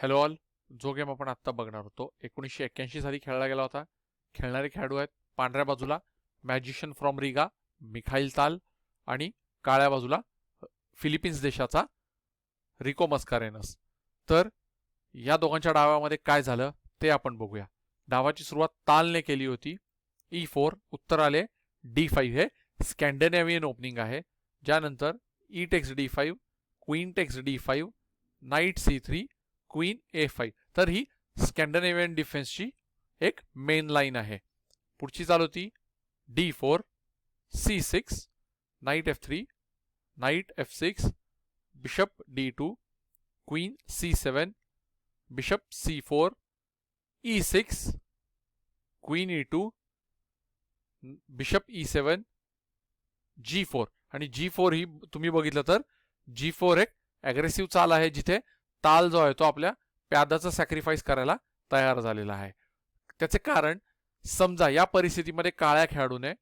Hello all जो game आपण आत्ता बघणार होतो एकोणीसशे एक्क्याऐंशी साली खेळला गेला होता. खेळणारे खेळाडू आहेत पांढऱ्या बाजूला मॅजिशियन फ्रॉम रिगा मिखाईल ताल आणि काळ्या बाजूला फिलिपिन्स देशाचा रिको मस्कारेनस. तर या दोघांच्या डावामध्ये काय झालं ते आपण बघूया. डावाची सुरुवात तालने केली होती. E ई फोर उत्तर आले. डी फाईव्ह हे स्कॅन्डेनेवियन ओपनिंग आहे. ज्यानंतर E takes D five queen takes D five knight C three queen A five तर ही स्कॅन्डनेवियन डिफेन्सची एक मेन लाईन आहे. पुढची चाल होती D four C six knight F three knight F six bishop D two queen C seven bishop C four E six queen E two bishop E seven G four आणि जी four ही तुम्ही बघितलं तर जी four एक aggressive चाल आहे जिथे ताल जो आहे तो आपल्या प्यादाचा सॅक्रिफाईस करायला तयार झालेला आहे. त्याचे कारण समजा या परिस्थितीमध्ये काळ्या खेळाडूने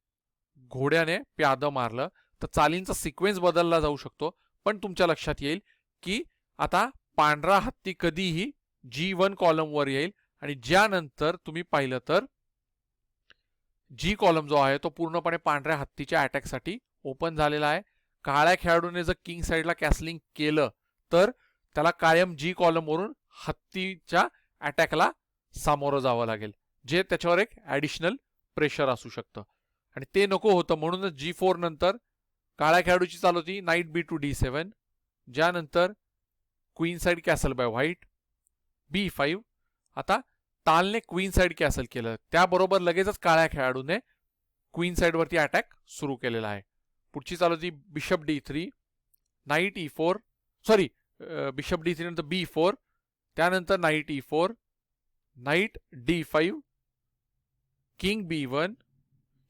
घोड्याने प्यादं मारलं तर चालींचा सिक्वेन्स बदलला जाऊ शकतो. पण तुमच्या लक्षात येईल की आता पांढरा हत्ती कधीही जी वन कॉलमवर येईल आणि ज्यानंतर तुम्ही पाहिलं तर जी कॉलम जो आहे तो पूर्णपणे पांढऱ्या हत्तीच्या अटॅकसाठी ओपन झालेला आहे. काळ्या खेळाडूने जर किंग साईडला कॅसलिंग केलं तर त्याला कायम जी कॉलमवरून हत्तीच्या अटॅकला सामोरं जावं लागेल. जे त्याच्यावर एक ॲडिशनल प्रेशर असू शकतं. आणि ते नको होतं म्हणूनच जी फोर नंतर काळ्या खेळाडूची चालू होती knight B two D seven ज्यानंतर queen side castle by white B five आता तालने क्वीन साईड कॅसल केलं. त्याबरोबर लगेचच काळ्या खेळाडूने क्वीन साईडवरती अटॅक सुरू केलेला आहे. पुढची चालू होती bishop D three knight E four sorry bishop D three नंतर बी फोर त्यानंतर knight E four knight D five king B one.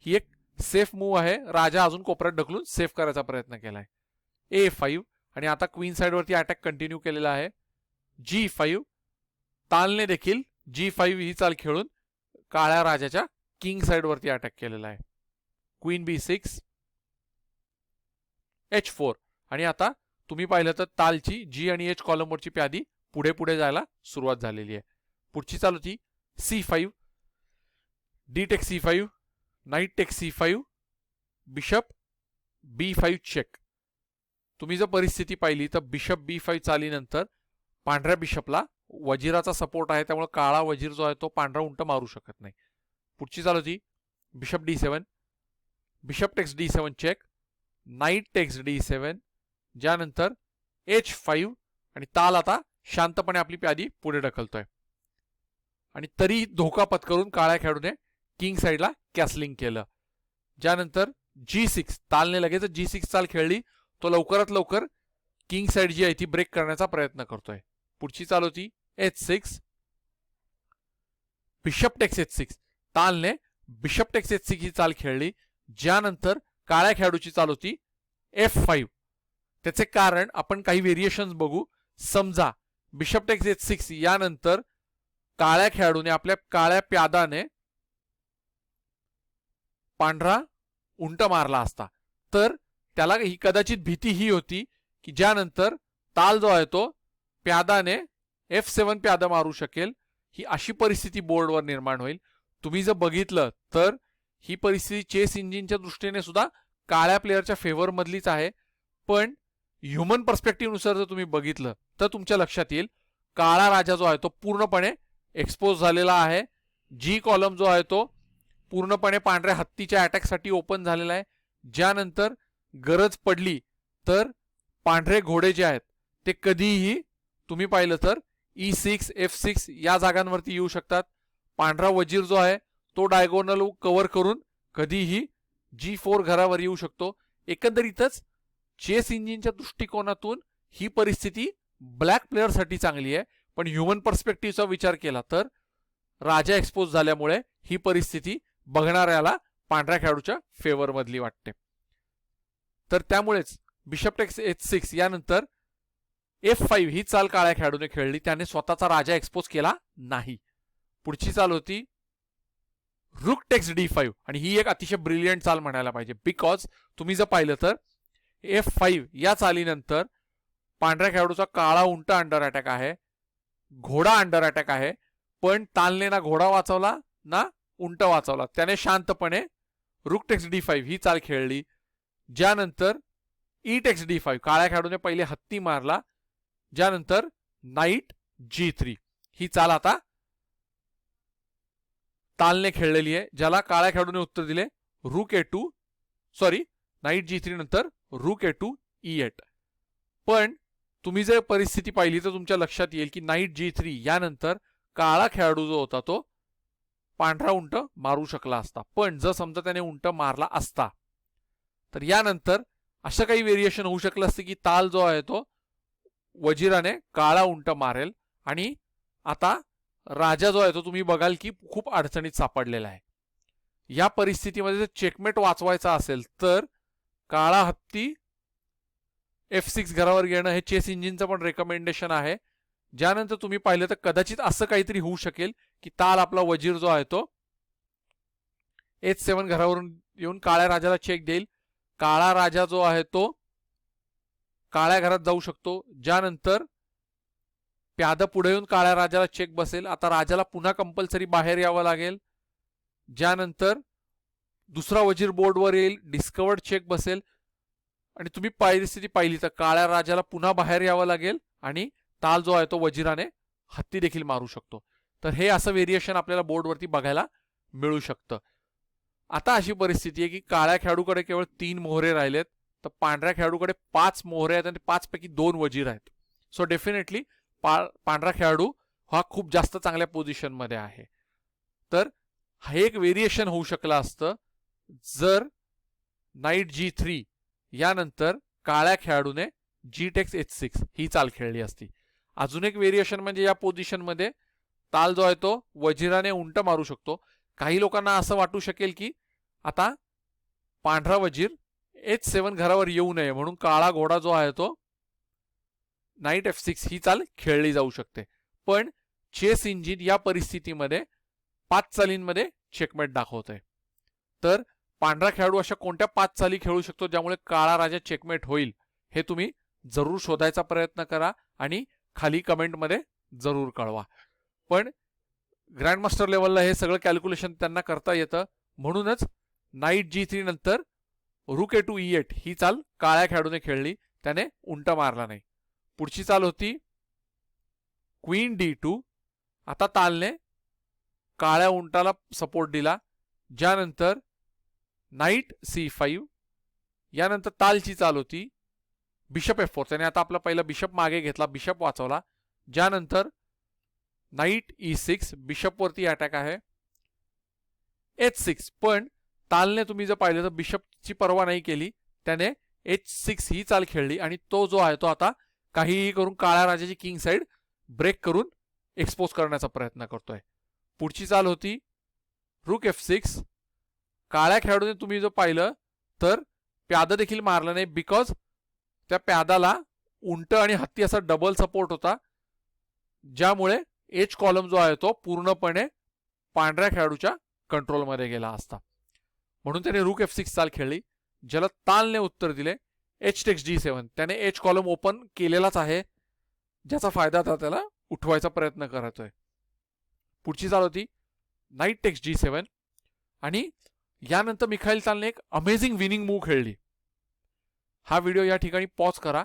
ही एक सेफ मूव्ह आहे. राजा अजून कोपऱ्यात ढकलून सेफ करायचा प्रयत्न केला आहे ए फाईव्ह आणि आता क्वीन साईडवरती अटॅक कंटिन्यू केलेला आहे. जी फाईव्ह तालने देखील जी फाईव्ह ही चाल खेळून काळ्या राजाच्या किंग साईडवरती अटॅक केलेला आहे. Queen B six H four आणि आता तुम्ही पाहिलं तर तालची जी आणि एच कॉलमवरची प्यादी पुढे पुढे जायला सुरुवात झालेली आहे. पुढची चालू होती C five D take C five knight take C five bishop B five check तुम्ही जर परिस्थिती पाहिली तर बिशप बी फाईव्ह चालीनंतर पांढऱ्या बिशपला वजिराचा सपोर्ट आहे त्यामुळे काळा वजीर जो आहे तो पांढरा उंट मारू शकत नाही. पुढची चालू होती bishop D seven bishop takes D seven check knight takes D seven ज्यानंतर एच फाईव्ह आणि ताल आता शांतपणे आपली प्यादी पुढे ढकलतोय. आणि तरी धोका पत्करून काळ्या खेळाडूने किंग साईडला कॅसलिंग केलं. ज्यानंतर जी सिक्स तालने लगेच जी सिक्स चाल खेळली. तो लवकरात लवकर किंग साईड जी आहे ती ब्रेक करण्याचा प्रयत्न करतोय. पुढची चाल होती H six bishop takes H six तालने bishop takes H six ही चाल खेळली. ज्यानंतर काळ्या खेळाडूची चाल होती एफ फाईव्ह त्याचे कारण आपण काही व्हेरिएशन्स बघू. समजा बिशप टेक्स एच सिक्स यानंतर काळ्या खेळाडूने आपल्या काळ्या प्यादाने पांढरा उंट मारला असता. तर त्याला ही कदाचित भीती ही होती की ज्यानंतर ताल जो आहे तो प्यादाने एफ सेवन प्यादा मारू शकेल. ही अशी परिस्थिती बोर्डवर निर्माण होईल. तुम्ही जर बघितलं तर ही परिस्थिती चेस इंजिनच्या दृष्टीने सुद्धा काळ्या प्लेअरच्या फेवरमधलीच आहे. पण ह्युमन पर्स्पेक्टिव्हनुसार जर तुम्ही बघितलं तर तुमच्या लक्षात येईल काळा राजा जो आहे तो पूर्णपणे एक्सपोज झालेला आहे. जी कॉलम जो आहे तो पूर्णपणे पांढऱ्या हत्तीच्या अटॅकसाठी ओपन झालेला आहे. ज्यानंतर गरज पडली तर पांढरे घोडे जे आहेत ते कधीही तुम्ही पाहिलं तर ई सिक्स एफ सिक्स या जागांवरती येऊ शकतात. पांढरा वजीर जो आहे तो डायगोनल कव्हर करून कधीही जी फोर घरावर येऊ शकतो. एकंदरीतच चेस इंजिनच्या दृष्टिकोनातून ही परिस्थिती ब्लॅक प्लेअरसाठी चांगली आहे. पण ह्युमन पर्स्पेक्टिव्हचा विचार केला तर राजा एक्सपोज झाल्यामुळे ही परिस्थिती बघणाऱ्याला पांढऱ्या खेळाडूच्या फेवर मधली वाटते. तर त्यामुळेच बिशप टेक्स एच सिक्स यानंतर एफ फाईव्ह ही चाल काळ्या खेळाडूने खेळली. त्याने स्वतःचा राजा एक्सपोज केला नाही. पुढची चाल होती रुक टेक्स डी फाईव्ह आणि ही एक अतिशय ब्रिलियंट चाल म्हणायला पाहिजे. बिकॉज तुम्ही जर पाहिलं तर एफ फाईव्ह या चालीनंतर पांढऱ्या खेळाडूचा काळा उंट अंडर अटॅक आहे घोडा अंडर अटॅक आहे पण तालने ना घोडा वाचवला ना उंट वाचवला. त्याने शांतपणे रुक टेक्स डी फाईव्ह ही चाल खेळली. ज्यानंतर ई टेक्स डी फाईव्ह काळ्या खेळाडूने पहिले हत्ती मारला ज्यानंतर नाईट जी थ्री ही चाल आता तालने खेळलेली आहे ज्याला काळ्या खेळाडूने उत्तर दिले rook A two sorry knight G three नंतर रूक ए टू ई एट पण तुम्ही जर परिस्थिती पाहिली तर तुमच्या लक्षात येईल की नाईट जी थ्री यानंतर काळा खेळाडू जो होता तो पांढरा उंट मारू शकला असता. पण जर समजा त्याने उंट मारला असता तर यानंतर असं काही व्हेरिएशन होऊ शकलं असतं की ताल जो आहे तो वजिराने काळा उंट मारेल आणि आता राजा जो आहे तो तुम्ही बघाल की खूप अडचणीत सापडलेला आहे. या परिस्थितीमध्ये जर चेकमेट वाचवायचा असेल तर काळा हत्ती एफ सिक्स घरावर घेणं हे चेस इंजिनचं पण रेकमेंडेशन आहे. ज्यानंतर तुम्ही पाहिलं तर कदाचित असं काहीतरी होऊ शकेल की ताल आपला वजीर जो आहे तो एच सेवन घरावरून येऊन काळ्या राजाला चेक देईल. काळा राजा जो आहे तो काळ्या घरात जाऊ शकतो. ज्यानंतर प्यादं पुढे येऊन काळ्या राजाला चेक बसेल. आता राजाला पुन्हा कंपल्सरी बाहेर यावं लागेल. ज्यानंतर दुसरा वजीर बोर्डवर येईल डिस्कवर्ड चेक बसेल. आणि तुम्ही परिस्थिती पाहिली तर काळ्या राजाला पुन्हा बाहेर यावं लागेल आणि ताल जो आहे तो वजिराने हत्ती देखील मारू शकतो. तर हे असं व्हेरिएशन आपल्याला बोर्डवरती बघायला मिळू शकतं. आता अशी परिस्थिती आहे की काळ्या खेळाडूकडे केवळ तीन मोहरे राहिलेत तर पांढऱ्या खेळाडूकडे पाच मोहरे आहेत आणि पाचपैकी दोन वजीर आहेत. सो डेफिनेटली पा पांढरा खेळाडू हा खूप जास्त चांगल्या पोझिशनमध्ये आहे. तर हे एक व्हेरिएशन होऊ शकलं असतं. जर नाईट जी थ्री यानंतर काळ्या खेळाडूने जी टेक्स एच सिक्स ही चाल खेळली असती. अजून एक व्हेरिएशन म्हणजे या पोझिशनमध्ये ताल जो आहे तो वजिराने उंट मारू शकतो. काही लोकांना असं वाटू शकेल की आता पांढरा वजीर एच सेवन घरावर येऊ नये म्हणून काळा घोडा जो आहे तो नाईट एफ सिक्स ही चाल खेळली जाऊ शकते. पण चेस इंजिन या परिस्थितीमध्ये पाच चालींमध्ये चेकमेट दाखवत आहे तर पांढरा खेळाडू अशा कोणत्या पाच चाली खेळू शकतो ज्यामुळे काळा राजा चेकमेट होईल? हे तुम्ही जरूर शोधायचा प्रयत्न करा आणि खाली कमेंटमध्ये जरूर कळवा. पण ग्रँडमास्टर लेवलला हे सगळं कॅल्क्युलेशन त्यांना करता येतं. म्हणूनच नाईट जी थ्री नंतर rook A two E eight ही चाल काळ्या खेळाडूने खेळली. त्याने उंट मारला नाही. पुढची चाल होती क्वीन डी टू आता तालने काळ्या उंटाला सपोर्ट दिला. ज्यानंतर नाईट सी फाईव्ह. यानंतर तालची चाल होती. Bishop F four. त्याने आता आपला पहिला बिशप मागे घेतला बिशप वाचवला. ज्यानंतर नाईट ई सिक्स बिशपवरती अटॅक आहे. H six. पण तालने तुम्ही जर पाहिलं तर बिशपची पर्वा नाही केली. त्याने एच सिक्स ही चाल खेळली आणि तो जो आहे तो आता काहीही करून काळ्या राजाची किंग साईड ब्रेक करून एक्सपोज करण्याचा प्रयत्न करतोय. पुढची चाल होती. रुक एफ सिक्स. काळ्या खेळाडूने तुम्ही जर पाहिलं तर प्यादा देखील मारलं नाही बिकॉज त्या प्यादाला उंट आणि हत्ती असा डबल सपोर्ट होता ज्यामुळे एच कॉलम जो आहे तो पूर्णपणे पांढऱ्या खेळाडूच्या कंट्रोलमध्ये गेला असता. म्हणून त्याने रुक एफ सिक्स चाल खेळली ज्याला तालने उत्तर दिले एच टेक्स जी सेवन त्याने एच कॉलम ओपन केलेलाच आहे ज्याचा फायदा आता त्याला उठवायचा प्रयत्न करतोय. पुढची चाल होती नाईट टेक्स जी सेवन आणि यानंतर मिखाईल तालने एक अमेझिंग विनिंग मूव खेळली. हा व्हिडिओ या ठिकाणी पॉज करा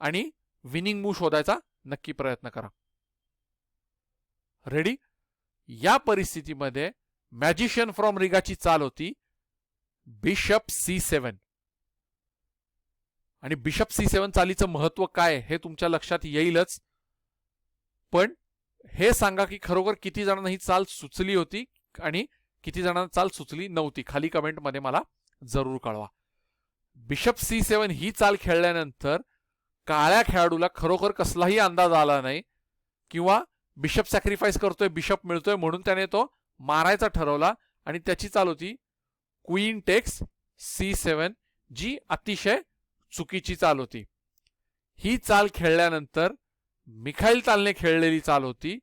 आणि विनिंग मूव शोधायचा नक्की प्रयत्न करा. रेडी या परिस्थितीमध्ये मॅजिशियन फ्रॉम रिगाची चाल होती बिशप सी सेवन आणि बिशप सी सेवन चालीचं महत्त्व काय हे तुमच्या लक्षात येईलच. पण हे सांगा की खरोखर किती जणांना ही चाल सुचली होती आणि किती जणांना चाल सुचली? नव्हती. खाली कमेंटमध्ये मला जरूर कळवा. बिशप सी सेवन ही चाल खेळल्यानंतर काळ्या खेळाडूला खरोखर कसलाही अंदाज आला नाही किंवा बिशप सॅक्रिफाईस करतोय बिशप मिळतोय म्हणून त्याने तो मारायचा ठरवला आणि त्याची चाल होती क्वीन टेक्स सी सेवन जी अतिशय चुकीची चाल होती. ही चाल खेळल्यानंतर मिखाईल तालने खेळलेली चाल होती.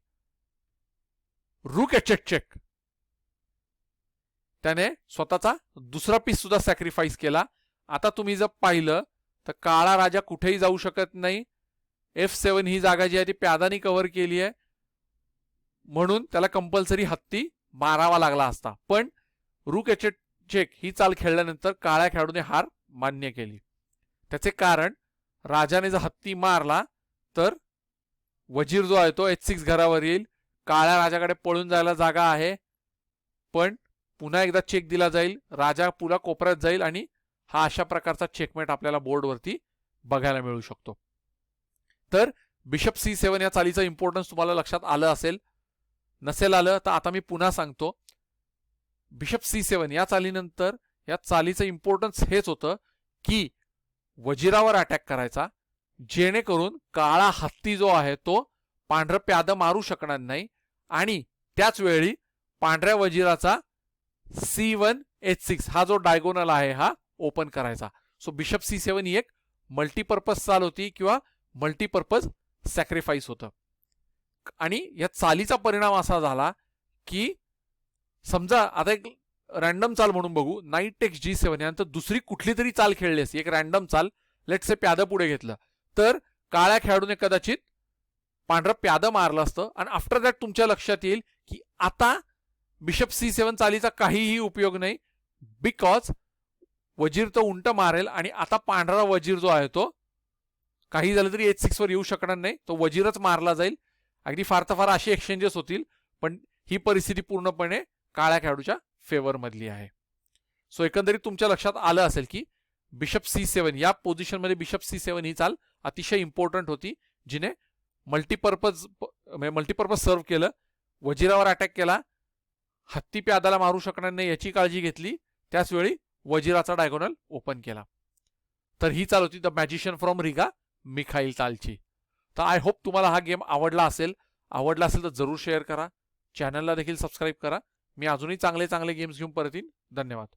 रुक चेक चेक त्याने स्वतःचा दुसरा पीस सुद्धा सॅक्रिफाईस केला. आता तुम्ही जर पाहिलं तर काळा राजा कुठेही जाऊ शकत नाही. एफ सेवन ही जागा जी आहे ती प्यादानी कव्हर केली आहे. म्हणून त्याला कंपल्सरी हत्ती मारावा लागला असता. पण रूक एच चेक ही चाल खेळल्यानंतर काळ्या खेळाडूने हार मान्य केली. त्याचे कारण राजाने जर हत्ती मारला तर वजीर जो आहे तो एच सिक्स घरावर येईल. काळ्या राजाकडे पळून जायला जागा आहे. पण पुन्हा एकदा चेक दिला जाईल. राजा पुला कोपऱ्यात जाईल आणि हा अशा प्रकारचा चेकमेट आपल्याला बोर्डवरती बघायला मिळू शकतो. तर बिशप सी सेवन या चालीचा इम्पॉर्टन्स तुम्हाला लक्षात आलं असेल. नसेल आलं तर आता मी पुन्हा सांगतो. बिशप सी सेवन या चालीनंतर या चालीचं इम्पॉर्टन्स हेच होतं की वजिरावर अटॅक करायचा. जेणेकरून काळा हत्ती जो आहे तो पांढरं प्यादं मारू शकणार नाही. आणि त्याच वेळी पांढऱ्या वजिराचा सी वन एच सिक्स हा जो डायगोनल आहे हा ओपन करायचा. सो बिशप सी सेवन ही एक मल्टीपर्पज चाल होती किंवा मल्टीपर्पज सॅक्रिफाईस होतं. आणि या चालीचा परिणाम असा झाला की समजा आता एक रॅन्डम चाल म्हणून बघू. नाईट टेक्स जी सेवन यानंतर दुसरी कुठली तरी चाल खेळली असती. एक रॅन्डम चाल. लेट से प्यादं पुढे घेतलं. तर काळ्या खेळाडूने कदाचित पांढरं प्यादं मारलं असतं. आणि आफ्टर दॅट तुमच्या लक्षात येईल की आता बिशप सी सेवन चालीचा काहीही उपयोग नाही. बिकॉज वजीर तो उंट मारेल आणि आता पांढरा वजीर जो आहे तो काही झालं तरी एच सिक्सवर येऊ शकणार नाही. तो वजीरच मारला जाईल. अगदी फार तर फार अशी एक्सचेंजेस होतील पण ही परिस्थिती पूर्णपणे काळ्या खेळाडूच्या फेवरमधली आहे. सो एकंदरीत तुमच्या लक्षात आलं असेल की बिशप सी सेवन या पोझिशनमध्ये बिशप सी सेवन ही चाल अतिशय इम्पॉर्टंट होती जिने मल्टीपर्पज मल्टीपर्पज सर्व केलं वजिरावर अटॅक केला हत्ती प्यादाला मारू शकणार नाही याची काळजी घेतली. त्याचवेळी वजिराचा डायगोनल ओपन केला. तर ही चाल होती the magician from Riga Mikhail तालची तर आय होप तुम्हाला हा गेम आवडला असेल. आवडला असेल तर जरूर शेअर करा. चॅनलला देखील सबस्क्राईब करा. मी अजूनही चांगले चांगले गेम्स घेऊन परत येईन. धन्यवाद.